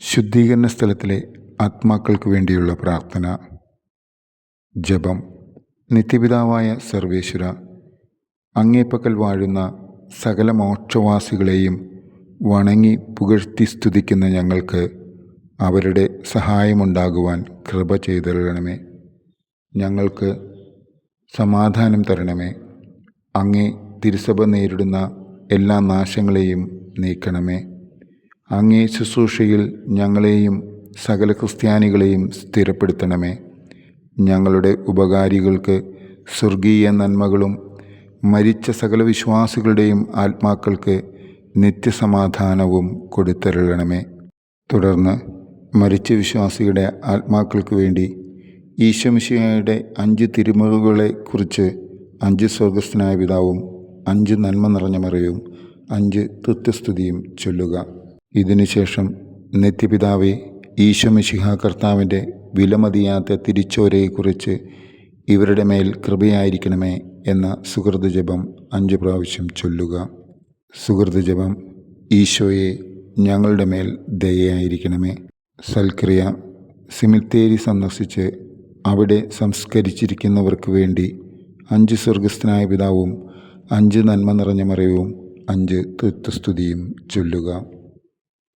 ശുദ്ധീകരണ സ്ഥലത്തിലെ ആത്മാക്കൾക്ക് വേണ്ടിയുള്ള പ്രാർത്ഥന ജപം നിത്യപിതാവായ സർവേശ്വര അങ്ങേപ്പക്കൽ വാഴുന്ന സകല മോക്ഷവാസികളെയും വണങ്ങി പുകഴ്ത്തി സ്തുതിക്കുന്ന ഞങ്ങൾക്ക് അവരുടെ സഹായമുണ്ടാകുവാൻ കൃപ ചെയ്തരണമേ ഞങ്ങൾക്ക് സമാധാനം തരണമേ. അങ്ങേ തിരുസഭ നേരിടുന്ന എല്ലാ നാശങ്ങളെയും നീക്കണമേ. അങ്ങേ ശുശ്രൂഷയിൽ ഞങ്ങളെയും സകല ക്രിസ്ത്യാനികളെയും സ്ഥിരപ്പെടുത്തണമേ. ഞങ്ങളുടെ ഉപകാരികൾക്ക് സ്വർഗീയ നന്മകളും മരിച്ച സകല വിശ്വാസികളുടെയും ആത്മാക്കൾക്ക് നിത്യസമാധാനവും കൊടുത്തരളണമേ. തുടർന്ന് മരിച്ച വിശ്വാസികളുടെ ആത്മാക്കൾക്ക് വേണ്ടി ഈശ്വമിശിയുടെ അഞ്ച് തിരുമുറുകളെക്കുറിച്ച് അഞ്ച് സ്വർഗസ്ഥനായ പിതാവും അഞ്ച് നന്മ നിറഞ്ഞ മറിയും അഞ്ച് തൃത്യസ്തുതിയും ചൊല്ലുക. ഇതിനുശേഷം നിത്യപിതാവെ ഈശോമിശിഹ കർത്താവിന്റെ വിലമതിയാത്ത തിരിച്ചോരയെക്കുറിച്ച് ഇവരുടെ മേൽ കൃപയായിരിക്കണമേ എന്ന സുഹൃതജപം അഞ്ച് പ്രാവശ്യം ചൊല്ലുക. സുഹൃതജപം ഈശോയെ ഞങ്ങളുടെ മേൽ ദയയായിരിക്കണമേ. സൽക്രിയ സിമിത്തേരി സന്ദർശിച്ച് അവിടെ സംസ്കരിച്ചിരിക്കുന്നവർക്ക് വേണ്ടി അഞ്ച് സ്വർഗസ്ഥനായ പിതാവും അഞ്ച് നന്മ നിറഞ്ഞ മറയവും അഞ്ച് തൃത്വസ്തുതിയും ചൊല്ലുക.